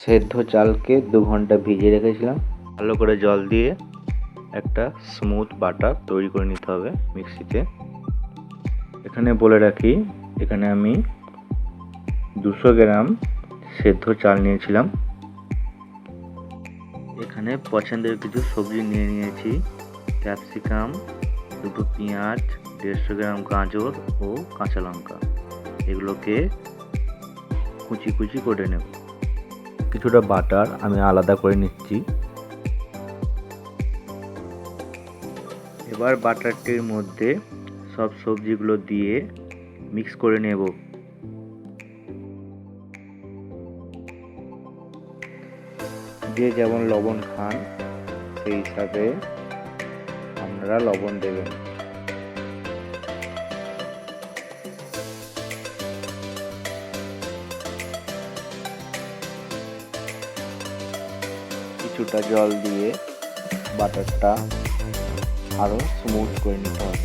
সেদ্ধ চালকে দু ঘণ্টা ভিজিয়ে রেখেছিলাম। ভালো করে জল দিয়ে একটা স্মুথ বাটার তৈরি করে নিতে হবে মিক্সিতে। এখানে বলে রাখি, এখানে আমি দুশো গ্রাম সেদ্ধ চাল নিয়েছিলাম। এখানে পছন্দের কিছু সবজি নিয়ে নিয়েছি। ক্যাপসিকাম, দুটো পেঁয়াজ, দেড়শো গ্রাম গাজর ও কাঁচা লঙ্কা। এগুলোকে কুচি কুচি করে নেব। কিছুটা বাটার আমি আলাদা করে নিচ্ছি। এবার বাটারটির মধ্যে সব সবজিগুলো দিয়ে মিক্স করে নেব। যে যেমন লবণ খান, সেই হিসাবে আপনারা লবণ দেবেন। কিছুটা জল দিয়ে বাটারটা আরও স্মুথ করে নিতে হবে।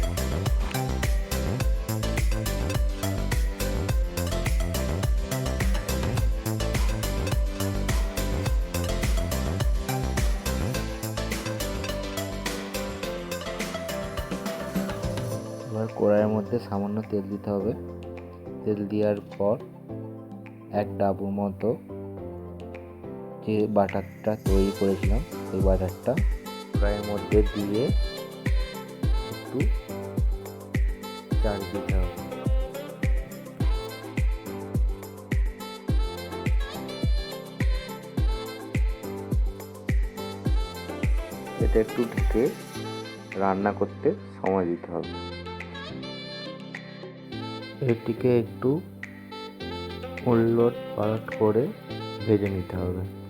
এবার কড়াইয়ের মধ্যে সামান্য তেল দিতে হবে। তেল দেওয়ার পর এক ডাবু মতো যে বাটারটা তৈরি করেছিলাম। সেই বাটারটা কড়াইয়ের মধ্যে দিয়ে একটু চার দিতে হবে। এটা একটু ঢেকে রান্না করতে সময় দিতে হবে। এটিকে একটু উল্লট পালট করে ভেজে নিতে হবে।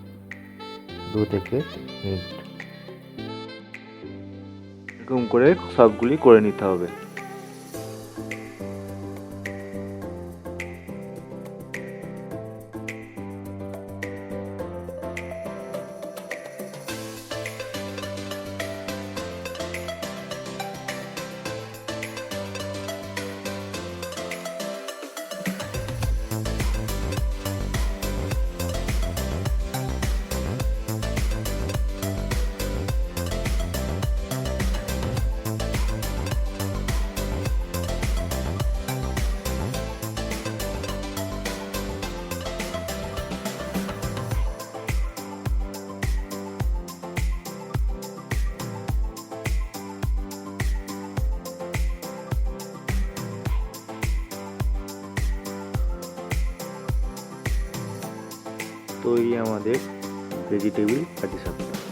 দু থেকে মিনিট। এরকম করে সবগুলি করে নিতে হবে। তৈরি আমাদের ভেজিটেবিল পাটিসাপটা